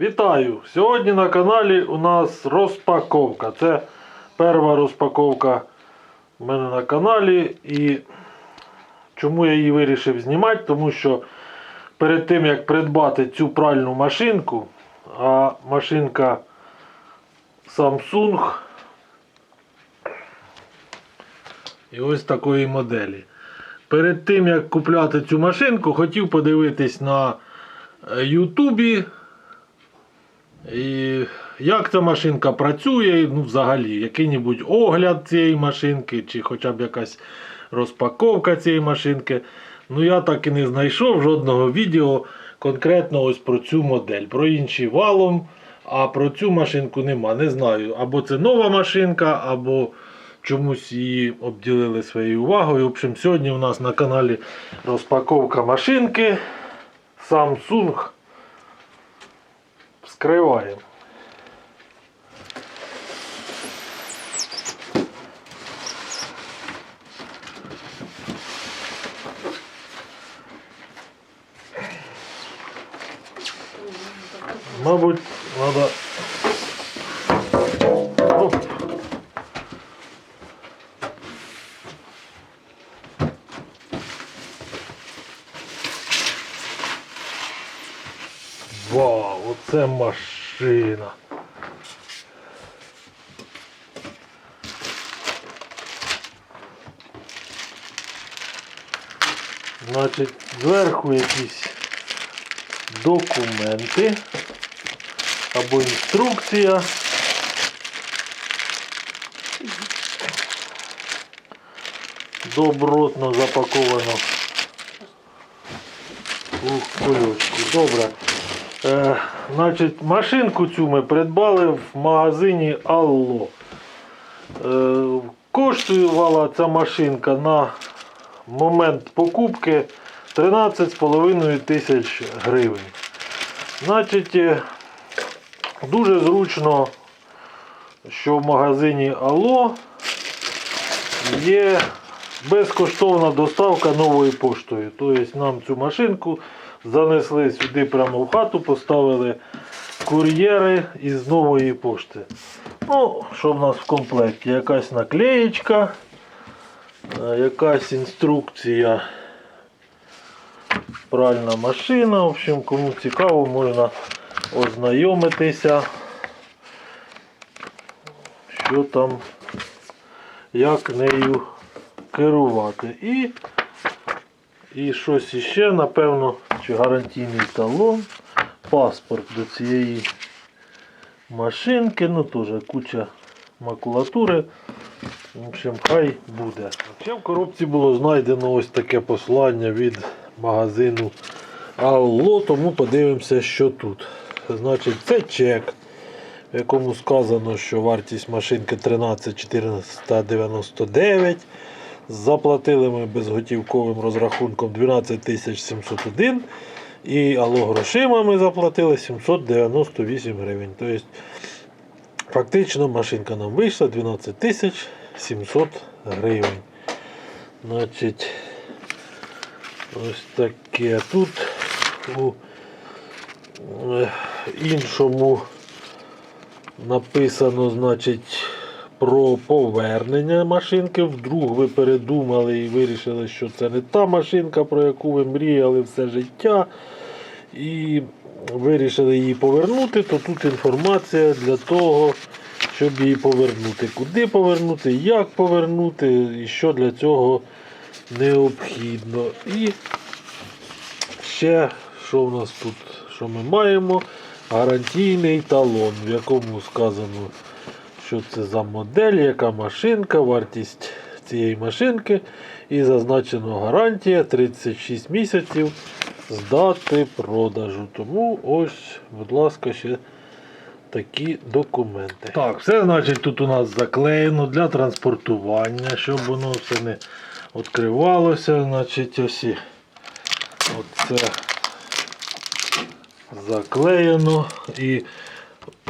Вітаю! Сьогодні на каналі у нас розпаковка. Це перша розпаковка в мене на каналі. І чому я її вирішив знімати? Тому що перед тим як придбати цю пральну машинку, а машинка Samsung і ось такої моделі. Перед тим як купляти цю машинку, хотів подивитись на е, Ютубі. І як ця машинка працює, ну взагалі, який-небудь огляд цієї машинки, чи хоча б якась розпаковка цієї машинки. Ну я так і не знайшов жодного відео конкретно ось про цю модель. Про інші валом, а про цю машинку нема. Не знаю. Або це нова машинка, або чомусь її обділили своєю увагою. В общем, сьогодні у нас на каналі розпаковка машинки Samsung. Вскриваємо. Мабуть, треба. Оце машина. Значить, зверху якісь документи або інструкція. Добротно запаковано у кульочку. Добре. Значить, машинку цю ми придбали в магазині Алло. Е, коштувала ця машинка на момент покупки 13,5 тисяч гривень. Значить, е, дуже зручно, що в магазині Алло є безкоштовна доставка новою поштою. Тобто нам цю машинку занесли сюди прямо в хату, поставили кур'єри із нової пошти. Ну, що в нас в комплекті? Якась наклеєчка, е, якась інструкція. Пральна машина. В общем, кому цікаво, можна ознайомитися, що там, як нею керувати. І, і щось іще, напевно, чи гарантійний талон, паспорт до цієї машинки, ну теж куча макулатури. В общем, хай буде. Ще в коробці було знайдено ось таке послання від магазину Алло, тому подивимося, що тут. Значить, це чек, в якому сказано, що вартість машинки 13 499. Заплатили ми безготівковим розрахунком 12 701. І алло грошима ми заплатили 798 гривень. Тобто, фактично машинка нам вийшла 12 700 гривень. Значить, ось таке. Тут у е, іншому написано, значить, про повернення машинки. Вдруг ви передумали і вирішили, що це не та машинка, про яку ви мріяли все життя. І вирішили її повернути, то тут інформація для того, щоб її повернути. Куди повернути, як повернути і що для цього необхідно. І ще, що в нас тут, що ми маємо? Гарантійний талон, в якому сказано, що це за модель, яка машинка, вартість цієї машинки. І зазначено гарантія 36 місяців з дати продажу. Тому ось, будь ласка, ще такі документи. Так, все значить тут у нас заклеєно для транспортування, щоб воно все не відкривалося. Значить, ось оце заклеєно. І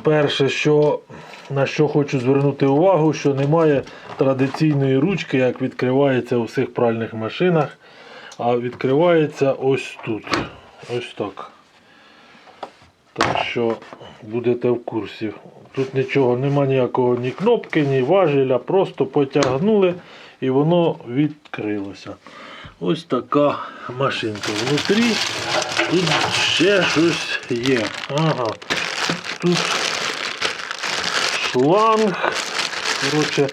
перше, що, на що хочу звернути увагу, що немає традиційної ручки, як відкривається у всіх пральних машинах. А відкривається ось тут. Ось так. Так що будете в курсі. Тут нічого, нема ніякого ні кнопки, ні важеля, просто потягнули і воно відкрилося. Ось така машинка. Внутрі тут ще щось є. Ага. Тут шланг. Коротше,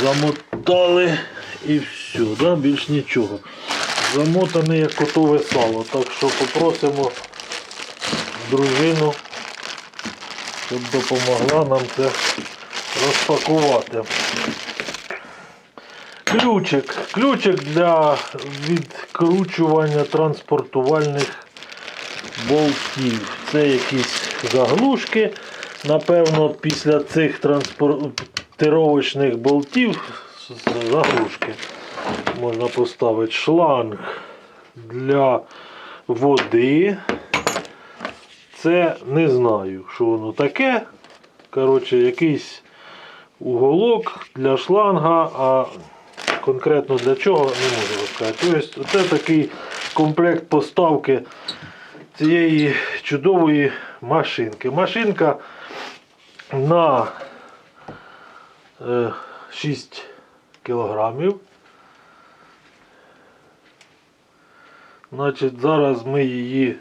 замотали і все, да? більш нічого. Замотане як котове сало. Так що попросимо дружину, щоб допомогла нам це розпакувати. Ключик. Ключик для відкручування транспортувальних болтів. Це якісь заглушки. Напевно, після цих транспортировочних болтів з- заглушки можна поставити шланг для води. Це не знаю, що воно таке. Коротше, якийсь уголок для шланга, а конкретно для чого не можу розказати. Тобто, це такий комплект поставки цієї чудової машинки. Машинка на е, 6 кілограмів. Значить, зараз ми її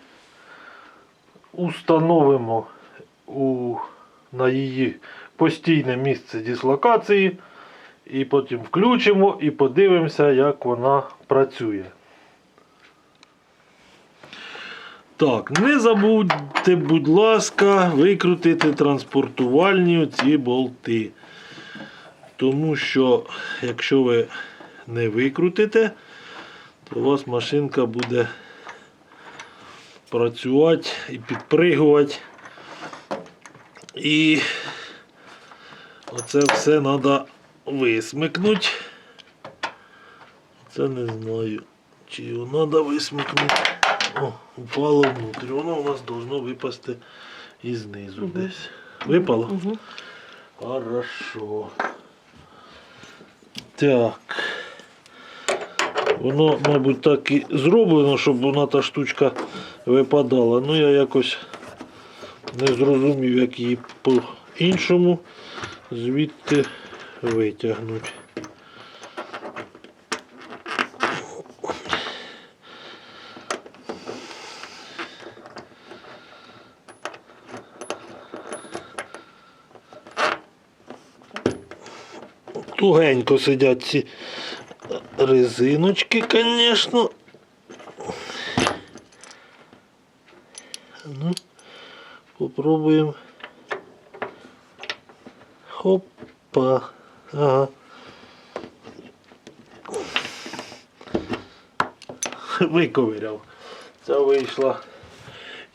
установимо у, на її постійне місце дислокації. І потім включимо і подивимося, як вона працює. Так, не забудьте, будь ласка, викрутити транспортувальні ці болти. Тому що, якщо ви не викрутите, то у вас машинка буде працювати і підпригувати. І оце все треба висмикнути. Це не знаю, чи його треба висмикнути. О, упало внутрі. Воно у нас должно випасти і знизу десь. Випало? Угу. Хорошо. Так. Воно, мабуть, так і зроблено, щоб вона та штучка випадала. Ну я якось не зрозумів, як її по-іншому звідти витягнути. Тугенько сидять ці резиночки, звісно. Ну, попробуємо. Хопа. Ага. Виковиряв. Це вийшло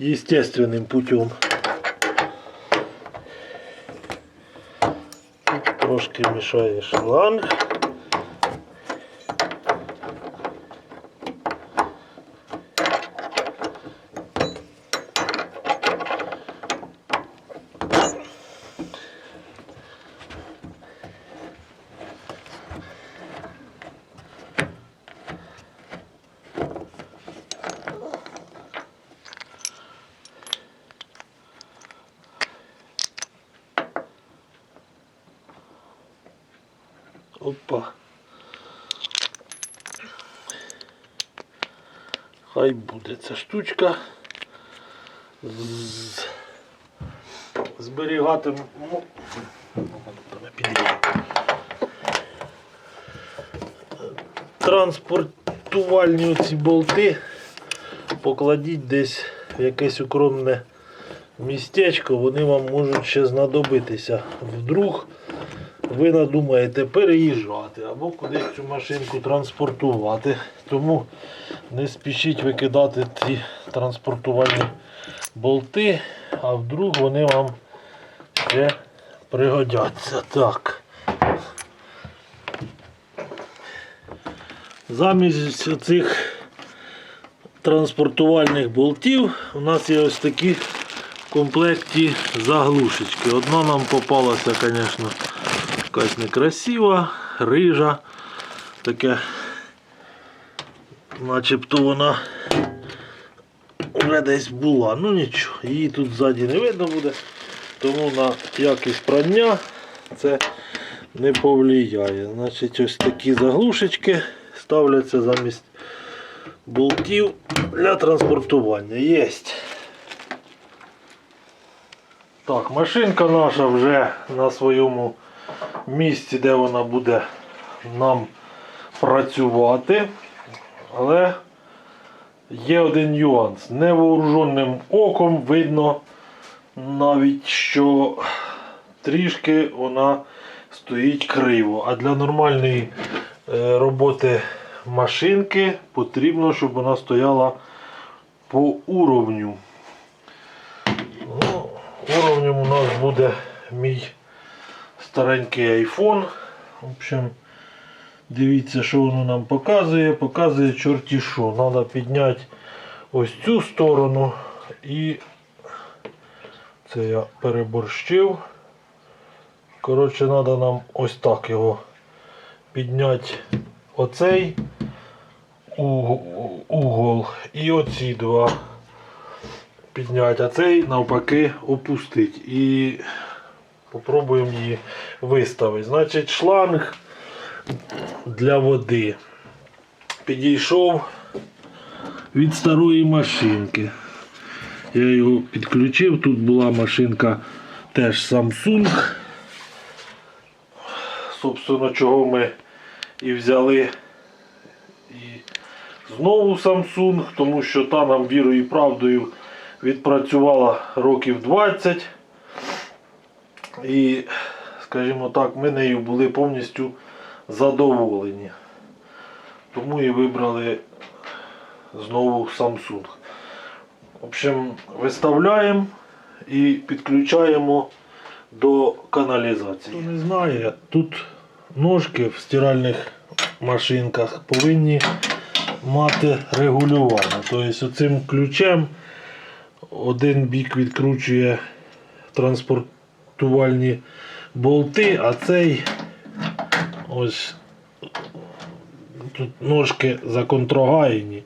естественним путем. Тут трошки мішає шланг. Опа. Хай буде ця штучка. З... Зберігатиму. Транспортувальні оці болти покладіть десь в якесь укромне містечко, вони вам можуть ще знадобитися. Вдруг ви надумаєте переїжджати або кудись цю машинку транспортувати. Тому не спішіть викидати ці транспортувальні болти, а вдруг вони вам ще пригодяться. Так. Замість цих транспортувальних болтів у нас є ось такі в комплекті заглушечки. Одна нам попалася, звісно, якась некрасива, рижа. Таке, начебто вона вже десь була. Ну нічого, її тут ззаді не видно буде. Тому на якість прання це не повлияє. Значить, ось такі заглушечки ставляться замість болтів для транспортування. Єсть. Так, машинка наша вже на своєму місці, де вона буде нам працювати. Але є один нюанс. Невооруженим оком видно навіть, що трішки вона стоїть криво. А для нормальної е, роботи машинки потрібно, щоб вона стояла по уровню. Ну, уровнем у нас буде мій старенький iPhone. В общем, дивіться, що воно нам показує. Показує чорті що. Треба підняти ось цю сторону і це я переборщив. Коротше, треба нам ось так його підняти оцей угол і оці два підняти, а цей навпаки опустити. І попробуємо її виставити. Значить, шланг для води підійшов від старої машинки. Я його підключив. Тут була машинка теж Samsung. Собственно, чого ми і взяли і знову Samsung, тому що та нам вірою і правдою відпрацювала років 20. І, скажімо так, ми нею були повністю задоволені. Тому і вибрали знову Samsung. В общем, виставляємо і підключаємо до каналізації. Хто не знає, тут ножки в стиральних машинках повинні мати регулювання. Тобто оцим ключем один бік відкручує транспортувальні болти, а цей ось тут ножки законтрогаєні.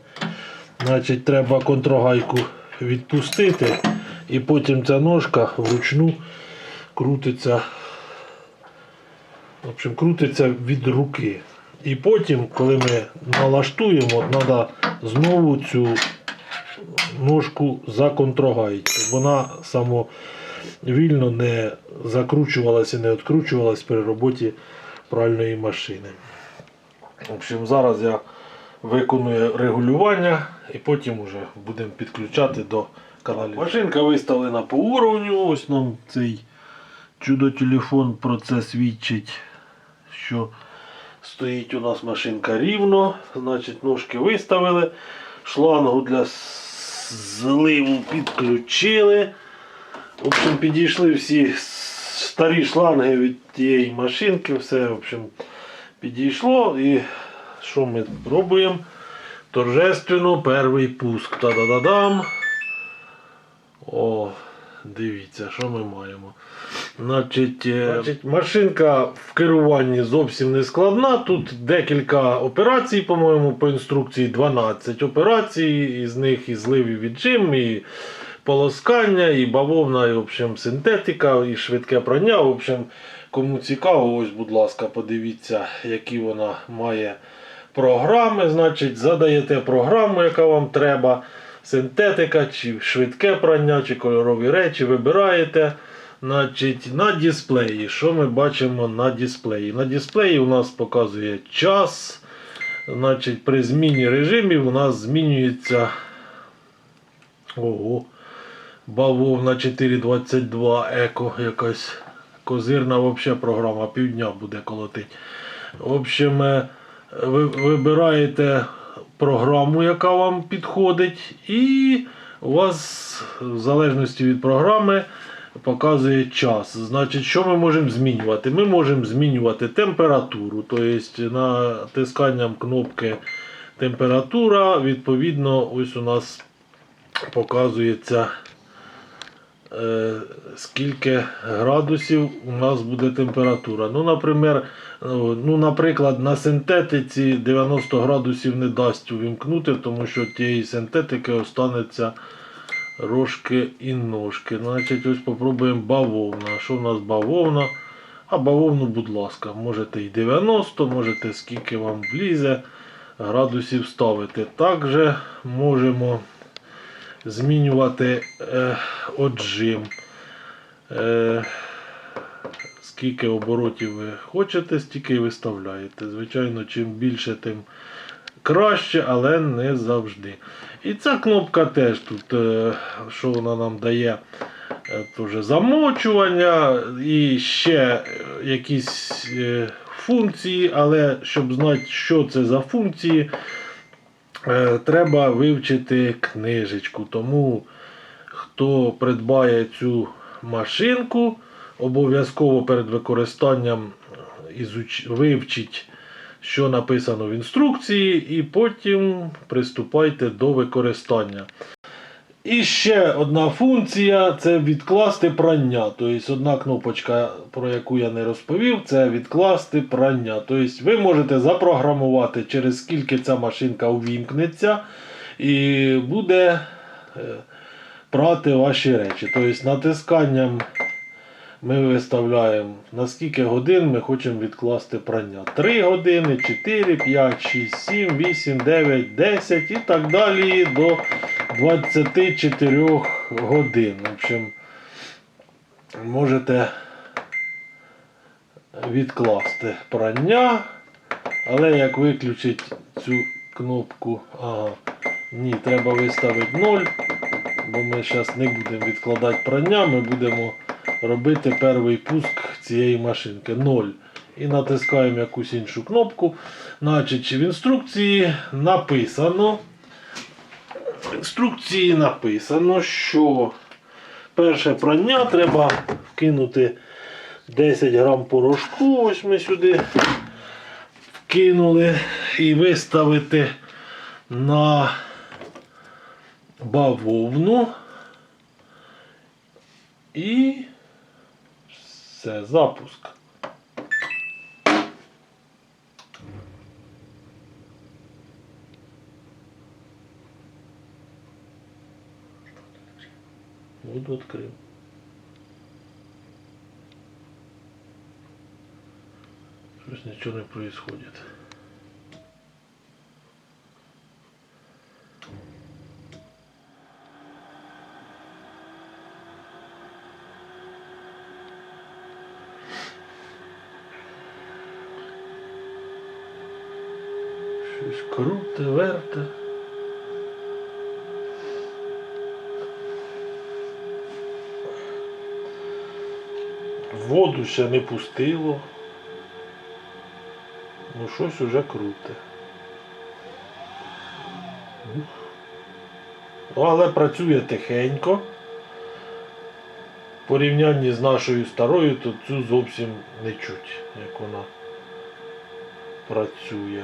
Значить, треба контрогайку відпустити, і потім ця ножка вручну крутиться. В общем, крутиться від руки. І потім, коли ми налаштуємо, треба знову цю ножку законтрогаїти, щоб вона самовільно не закручувалася і не відкручувалась при роботі пральної машини. В общем, зараз я виконую регулювання і потім вже будемо підключати до каналів. Машинка виставлена по уровню. Ось нам цей чудо-телефон про це свідчить, що стоїть у нас машинка рівно. Значить, ножки виставили. Шлангу для зливу підключили. В общем, підійшли всі старі шланги від тієї машинки. Все, в общем, підійшло. І що ми пробуємо? Торжественно перший пуск. Та-да-да-дам. О, дивіться, що ми маємо. Значить, е, Значить, машинка в керуванні зовсім не складна. Тут декілька операцій, по-моєму, по інструкції 12 операцій, із них і злив і віджим, і полоскання, і бавовна, і в общем, синтетика, і швидке прання. В общем, кому цікаво, ось, будь ласка, подивіться, які вона має програми. Значить, задаєте програму, яка вам треба. Синтетика, чи швидке прання, чи кольорові речі, вибираєте. Значить, на дисплеї. Що ми бачимо на дисплеї? На дисплеї у нас показує час. Значить, при зміні режимів у нас змінюється. Ого. Бавовна 422 еко якась козирна вообще програма півдня буде колотить. В общем, е, ви вибираєте програму, яка вам підходить, і у вас, в залежності від програми, показує час. Значить, що ми можемо змінювати? Ми можемо змінювати температуру, тобто натисканням кнопки температура, відповідно, ось у нас показується. Е, Скільки градусів у нас буде температура. Ну, наприклад, ну, наприклад, на синтетиці 90 градусів не дасть увімкнути, тому що тієї синтетики останеться рожки і ножки. Значить, ось попробуємо бавовна. Що в нас бавовна? А бавовну, будь ласка, можете і 90, можете скільки вам влізе градусів ставити. Також можемо змінювати е, отжим. Е, скільки оборотів ви хочете, стільки і виставляєте. Звичайно, чим більше, тим краще, але не завжди. І ця кнопка теж тут, е, що вона нам дає, е, теж замочування і ще якісь е, функції, але щоб знати, що це за функції, треба вивчити книжечку. Тому хто придбає цю машинку, обов'язково перед використанням ізуч... вивчіть, що написано в інструкції, і потім приступайте до використання. І ще одна функція це відкласти прання. Тобто одна кнопочка, про яку я не розповів, це відкласти прання. Тобто ви можете запрограмувати, через скільки ця машинка увімкнеться, і буде е, прати ваші речі. Тобто натисканням ми виставляємо на скільки годин ми хочемо відкласти прання. 3 години, 4, 5, 6, 7, 8, 9, 10 і так далі до 24 годин. В общем, можете відкласти прання, але як виключити цю кнопку, ага, ні, треба виставити 0, бо ми зараз не будемо відкладати прання, ми будемо робити перший пуск цієї машинки 0. І натискаємо якусь іншу кнопку. Значить, в інструкції написано. В інструкції написано, що перше прання треба вкинути 10 грам порошку. Ось ми сюди вкинули і виставити на бавовну. І все, запуск. Воду открыл. Щось нічого не происходит. Щось круте, верте. Воду ще не пустило. Ну щось уже круте. Ну, але працює тихенько. В порівнянні з нашою старою, то цю зовсім не чуть, як вона працює.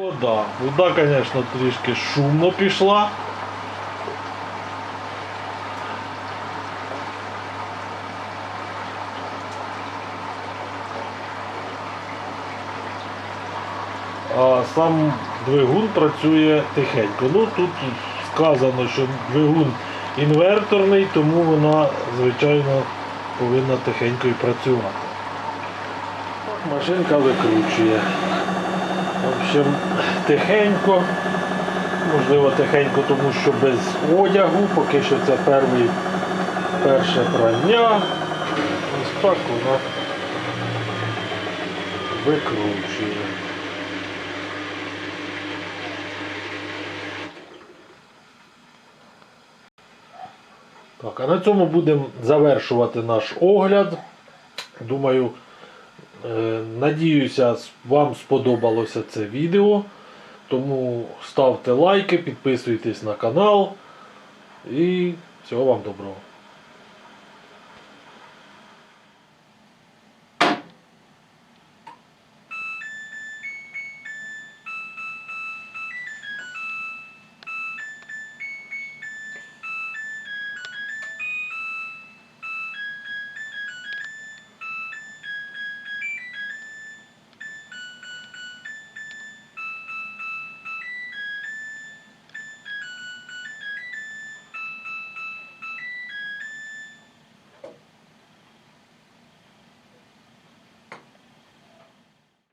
Вода. Вода, звісно, трішки шумно пішла. А сам двигун працює тихенько. Ну тут сказано, що двигун інверторний, тому вона, звичайно, повинна тихенько і працювати. Машинка викручує. В общем, тихенько. Можливо, тихенько, тому що без одягу, поки що це перший, перше прання. Ось так вона викручує. Так, а на цьому будемо завершувати наш огляд. Думаю, Надіюся, вам сподобалося це відео. Тому ставте лайки, підписуйтесь на канал і всього вам доброго.